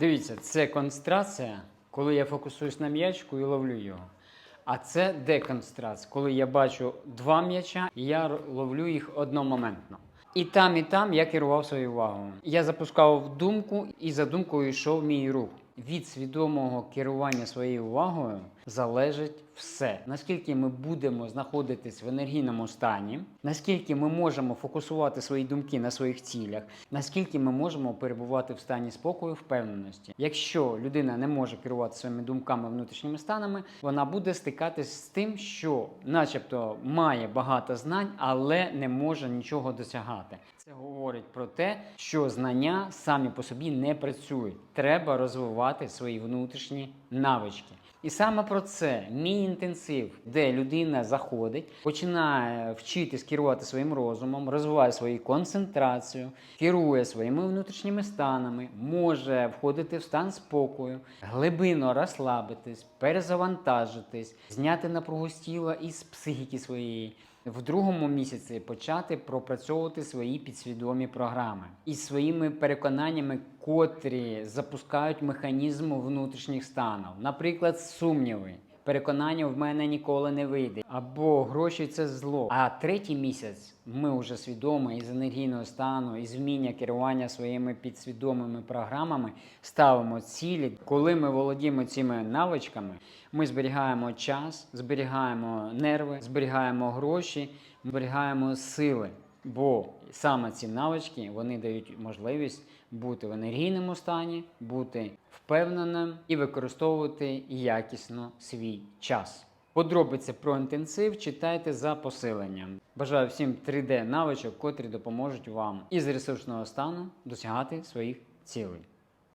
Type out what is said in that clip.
Дивіться, це концентрація, коли я фокусуюсь на м'ячку і ловлю його. А це деконцентрація, коли я бачу два м'яча і я ловлю їх одномоментно. І там, і там я керував своєю увагою. Я запускав думку, і за думкою йшов мій рух. Від свідомого керування своєю увагою залежить все. Наскільки ми будемо знаходитись в енергійному стані, наскільки ми можемо фокусувати свої думки на своїх цілях, наскільки ми можемо перебувати в стані спокою, впевненості. Якщо людина не може керувати своїми думками, внутрішніми станами, вона буде стикатись з тим, що, начебто, має багато знань, але не може нічого досягати. Це говорить про те, що знання самі по собі не працюють. Треба розвивати свої внутрішні навички. І саме про це мій інтенсив, де людина заходить, починає вчитись керувати своїм розумом, розвиває свою концентрацію, керує своїми внутрішніми станами, може входити в стан спокою, глибинно розслабитись, перезавантажитись, зняти напругу з тіла із психіки своєї. В другому місяці почати пропрацьовувати свої підсвідомі програми із своїми переконаннями, котрі запускають механізм внутрішніх станів. Наприклад, сумніви. Переконання в мене ніколи не вийде, або гроші це зло. А третій місяць ми вже свідомо із енергійного стану, із вміння керування своїми підсвідомими програмами ставимо цілі. Коли ми володіємо цими навичками, ми зберігаємо час, зберігаємо нерви, зберігаємо гроші, зберігаємо сили. Бо саме ці навички вони дають можливість бути в енергійному стані, бути впевненим і використовувати якісно свій час. Подробиці про інтенсив читайте за посиленням. Бажаю всім 3D навичок, котрі допоможуть вам із ресурсного стану досягати своїх цілей.